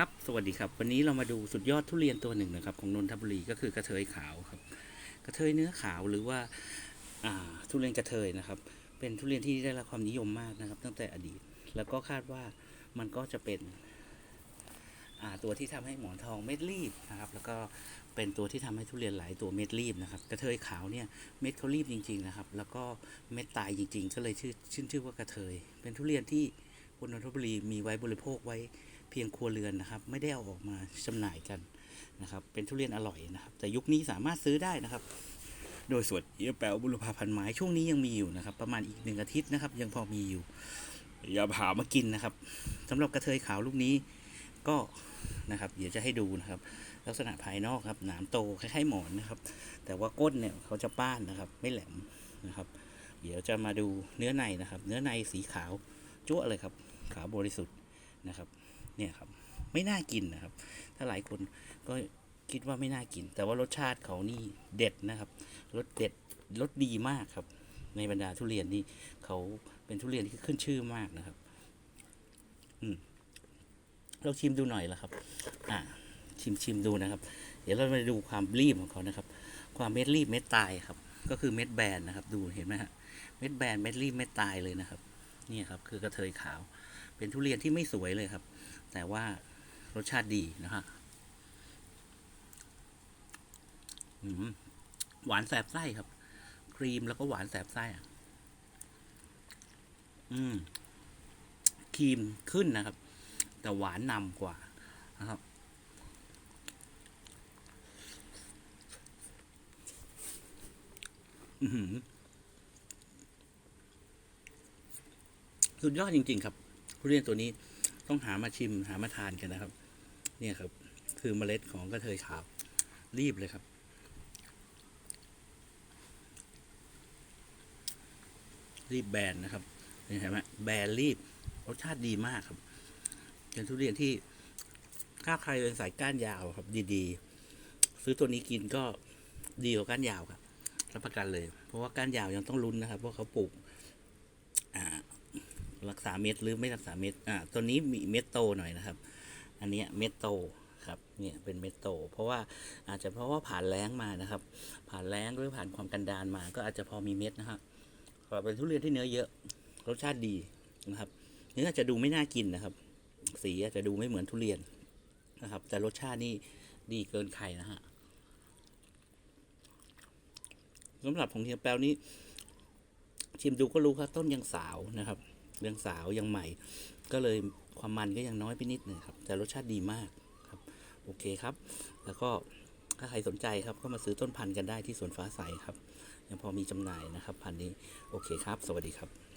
ครับ สวัสดีครับ วันนี้เรามาดูสุดยอดทุเรียนตัวหนึ่งนะครับ ของนนทบุรีก็คือกระเทยขาวครับ กระเทยเนื้อขาวหรือว่าอ่าทุเรียนกระเทยนะครับ เป็นทุเรียนที่ได้รับความนิยมมากนะครับ ตั้งแต่อดีต แล้วก็คาดว่ามันก็จะเป็นอ่าตัวที่ทำให้หมอนทองเม็ดรีบนะครับ แล้วก็เป็นตัวที่ทำให้ทุเรียนหลายตัวเม็ดรีบนะครับ กระเทยขาวเนี่ยเม็ดเขารีบจริง ๆนะครับ แล้วก็เม็ดตายจริง ๆ ก็เลยชื่อชื่นชื่อว่ากระเทย เป็นทุเรียนที่คนนนทบุรีมีไว้บริโภคไว้ เพียงครัวเรือนนะครับ ไม่ได้เอาออกมาจำหน่ายกันนะครับ เป็นทุเรียนอร่อยนะครับ แต่ยุคนี้สามารถซื้อได้นะครับ โดยส่วนเอียแปวบุรพาพันไม้ช่วงนี้ยังมีอยู่นะครับ ประมาณอีกหนึ่งอาทิตย์นะครับ ยังพอมีอยู่ อย่าหามากินนะครับสำหรับกระเทยขาวลูกนี้ก็นะครับ เดี๋ยวจะให้ดูนะครับ ลักษณะภายนอกครับหนามโตคล้ายๆหมอนนะครับ แต่ว่าก้นเนี่ยเขาจะป้านนะครับ ไม่แหลมนะครับ เดี๋ยวจะมาดูเนื้อในนะครับ เนื้อในสีขาวจั่วเลยครับ ขาวบริสุทธิ์นะครับ เนี่ยครับไม่น่ากินนะครับ ถ้าหลายคนก็คิดว่าไม่น่ากิน แต่ว่ารสชาติเขานี่เด็ดนะครับรสเด็ดรสดีมากครับ ในบรรดาทุเรียนนี่เขาเป็นทุเรียนที่ขึ้นชื่อมากนะครับ อืมเราชิมดูหน่อยละครับ อ่า ชิมชิมดูนะครับ เดี๋ยวเรามาดูความรีบของเขานะครับ ความเม็ดรีบเม็ดตายครับ ก็คือเม็ดแบนนะครับ ดูเห็นไหมฮะ เม็ดแบนเม็ดรีบเม็ดตายเลยนะครับ นี่ครับ คือกระเทยขาว เป็นทุเรียนที่ไม่สวยเลยครับ แต่ว่ารสชาติดีนะฮะหวานแสบไส้ครับ ครีมแล้วก็หวานแสบไส้อะอืมครีมขึ้นนะครับ แต่หวานนำกว่านะครับอือหือสุดยอดจริง ๆ ครับ ทุเรียนตัวนี้ต้องหามาชิมหามาทานกันนะครับ เนี่ยครับ คือเมล็ดของกระเทยขาว รีบเลยครับ รีบแบนนะครับเห็นไหมแบนรีบรสชาติดีมากครับ เป็นทุเรียนที่ถ้าใครเป็นสายก้านยาวครับ ดีๆ ซื้อตัวนี้กินก็ดีกว่าก้านยาวครับรับประกันเลย เพราะว่าก้านยาวยังต้องลุ้นนะครับว่าเขาปลูก รักษาเม็ดหรือไม่รักษาเม็ดอ่าตัวนี้มีเม็ดโตหน่อยนะครับ อันนี้เม็ดโตครับเนี่ยเป็นเม็ดโต เพราะว่าอาจจะเพราะว่าผ่านแล้งมานะครับ ผ่านแล้งหรือผ่านความกันดานมา ก็อาจจะพอมีเม็ดนะครับก็เป็นทุเรียนที่เนื้อเยอะรสชาติดีนะครับ เนื้ออาจจะดูไม่น่ากินนะครับ สีอาจจะดูไม่เหมือนทุเรียนนะครับ แต่รสชาตินี่ดีเกินใครนะฮะสำหรับของเฮียแปวนี้ชิมดูก็รู้ครับต้นยังสาวนะครับ เรื่องสาวยังใหม่ ก็เลยความมันก็ยังน้อยไปนิดหนึ่งครับ แต่รสชาติดีมากครับ โอเคครับ แล้วก็ถ้าใครสนใจครับก็มาซื้อต้นพันธุ์กันได้ที่สวนฟ้าใสครับ ยังพอมีจำหน่ายนะครับ พันธุ์นี้ โอเคครับ สวัสดีครับ